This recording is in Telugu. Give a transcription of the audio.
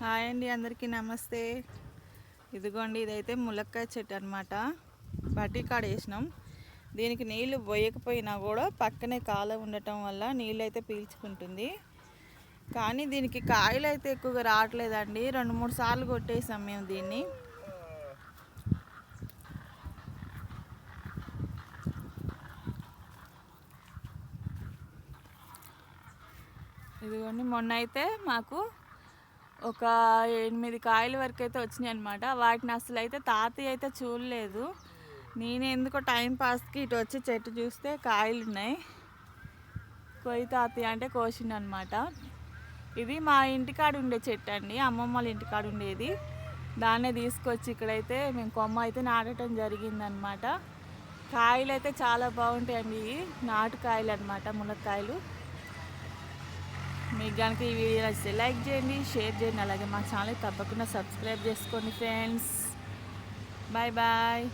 హాయ్ అండి అందరికీ నమస్తే. ఇదిగోండి ఇదైతే ములక్కాయ చెట్టు అనమాట బట్టి కాడ వేసినాం. దీనికి నీళ్ళు పోయకపోయినా కూడా పక్కనే కాల ఉండటం వల్ల నీళ్ళు అయితే పీల్చుకుంటుంది. కానీ దీనికి కాయలు అయితే ఎక్కువగా రావట్లేదండి. రెండు మూడు సార్లు కొట్టేసాం మేము దీన్ని. ఇదిగోండి మొన్న అయితే మాకు ఒక ఎనిమిది కాయల వరకు అయితే వచ్చినాయి అనమాట వాటిని అసలు అయితే తాతయ్య అయితే చూడలేదు. నేను ఎందుకో టైం పాస్కి ఇటు వచ్చి చెట్టు చూస్తే కాయలు ఉన్నాయి. కొయ్యి తాతయ్య అంటే కోసిండు అనమాట ఇది మా ఇంటికాడ ఉండే చెట్టు అండి. అమ్మమ్మ వాళ్ళ ఇంటికాడ ఉండేది. దాన్నే తీసుకొచ్చి ఇక్కడైతే మేము కొమ్మ అయితే నాటడం జరిగిందనమాట కాయలు అయితే చాలా బాగుంటాయండి ఇవి. నాటు కాయలు అనమాట మునక్కాయలు. మీకు కనుక ఈ వీడియో నచ్చితే లైక్ చేయండి షేర్ చేయండి అలాగే మా ఛానల్ తప్పకుండా సబ్స్క్రైబ్ చేసుకోండి ఫ్రెండ్స్. Bye bye.